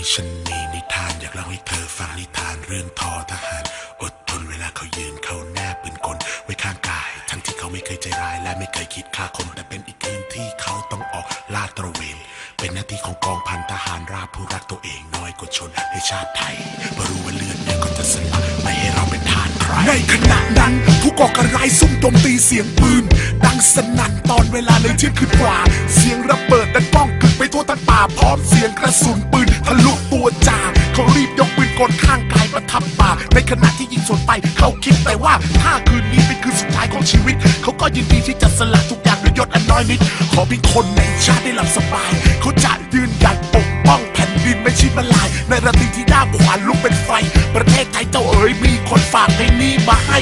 นี้ฉันมีนิทานอยากเล่าให้เธอฟังนิทานเรื่องทอทหาร อดทนเวลาเขายืนเขาแนบปืนกลไว้ข้างกาย ทั้งที่เขาไม่เคยใจร้ายและไม่เคยคิดฆ่าคนแต่เป็นอีกคืนที่เขาต้องออกลาดตระเวน เป็นหน้าที่ของกองพันทหารราบผู้รักตัวเองน้อยกว่าชนในชาติไทยเพราะรู้ว่าเลือดเนี่ยก็จะสลักไม่ให้เราเป็นทานใครในขณะนั้นผู้ก่อการร้ายซุ่มโจมตีเสียงปืน ดังสนั่นตอนเวลาเลยเที่ยงคืนกว่า เสียงระเบิดดังก้องกึกไปทั่วทั้งป่าพร้อมเสียงกระสุนปืน ทะลุตัวจ่าเขารีบยกปืนกลข้างกายประทับป่ากในขณะที่ยิงสวนไปเขาคิดแต่ว่าถ้าคืนนี้เป็นคืนสุดท้ายของชีวิต เขาก็ยินดีที่จะสละทุกอย่างด้วยยศอันน้อยนิด ขอเพียงคนในชาติได้หลับสบาย เขาจะยืนหยัดปกป้องแผ่นดินไม่ชิดมาลาย ในระดับที่ด้ามขวานลุกเป็นไฟ ประเทศไทยเจ้าเอ๋ยมีคนฝากให้นี่มาให้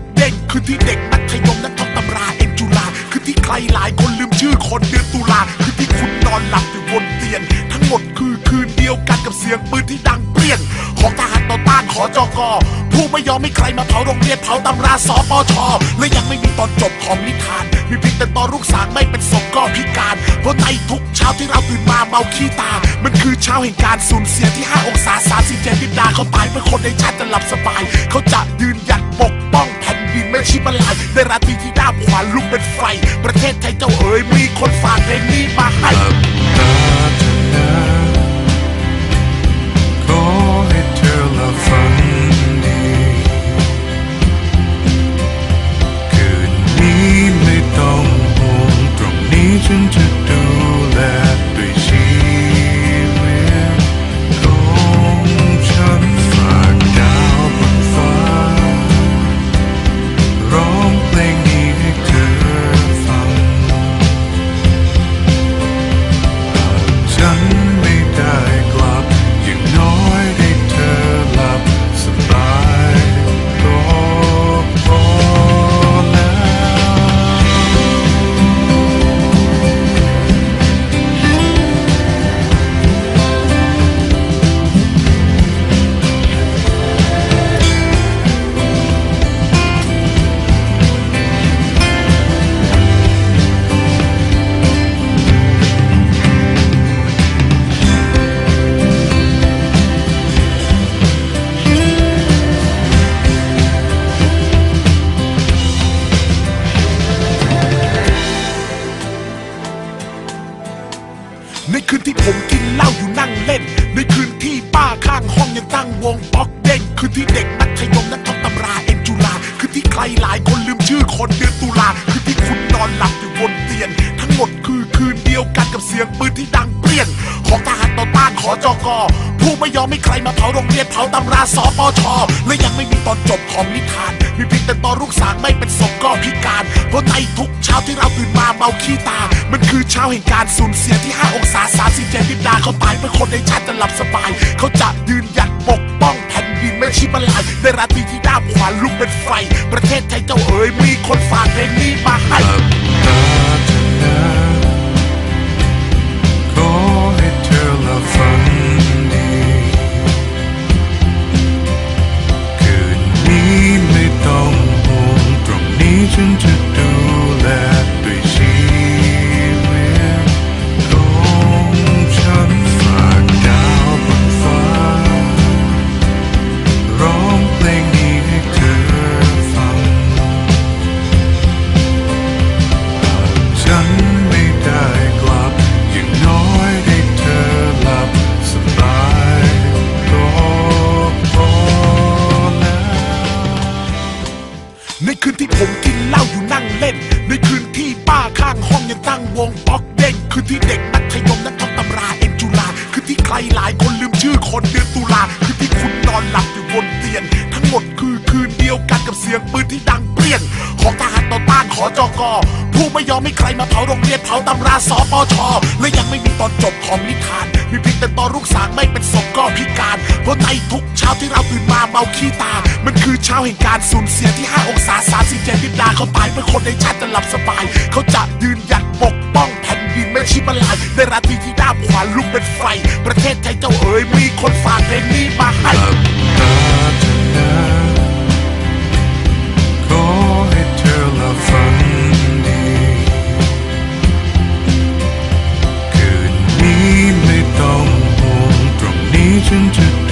อกเด้งคืนที่เด็กมัธยมนั้นท่องตำราเอ็นจุฬาคืนที่ใครหลายคนลืมชื่อคนเดือนตุลาคืนที่คุณนอนหลับอยู่บนเตียงทั้งหมดคือคืนเดียวกันกับเสียงปืนที่ดังเปรี้ยง ของทหารต่อต้านขอจกผู้ไม่ยอมให้ใครมาเผาโรงเรียนเผาตำราสปชและยังไม่มีตอนจบของนิทาน มีเพียงแต่ตอนลูกสางไม่เป็นศพก็พิการ เพราะในทุกเช้าที่เราตื่นมาเมาขี้ตา มันคือเช้าแห่งการสูญเสียที่ 5 องศา37ดิบดาเขาตายเพื่อคนในชาติจะหลับสบาย เขาจ ลา ที่เด็กมัธยมนั้นท่องตำราเอ็นจุฬาคืนที่ใครหลายคนลืมชื่อคนเดือนตุลา คืนที่คุณนอนหลับอยู่บนเตียง ทั้งหมดคือคืนเดียวกันกับเสียงปืนที่ดังเปรี้ยง ของทหารต่อต้านขอจกผู้ไม่ยอมให้ใครมาเผาโรงเรียนเผาตำราสปชและยังไม่มีตอนจบของนิทาน มีเพียงแต่ตอนลูกสางไม่เป็นศพก็พิการ เพราะในทุกเช้าที่เราตื่นมาเมาขี้ตา มันคือเช้าแห่งการสูญเสียที่ 5 องศา37ดิบดาเขาตายเพื่อคนในชาติจะหลับสบาย เขาจะยืนหยัด ชิบลายในราตรีที่ด้ามขวานลุกเป็นไฟ ประเทศไทยเจ้าเอ๋ยมีคนฝากเพลงนี้มาให้ ของทหารต่อต้านขอจกผู้ไม่ยอมให้ใครมาเผาโรงเรียนเผาตำราสปชและยังไม่มีตอนจบของนิทาน มีเพียงแต่ตอนลูกสางไม่เป็นศพก็พิการ เพราะในทุกเช้าที่เราตื่นมาเมาขี้ตา มันคือเช้าแห่งการสูญเสียที่ 5 องศา37นิดาเขาตายเพื่อคนในชาติจะหลับสบาย เขาจะยืนหยัดปกป้องแผ่นดินไม่ชิบลายในราตรีที่ด้ามขวานลุกเป็นไฟ ประเทศไทยเจ้าเอ๋ยมีคนฝากเพลงนี้มาให้ 偏执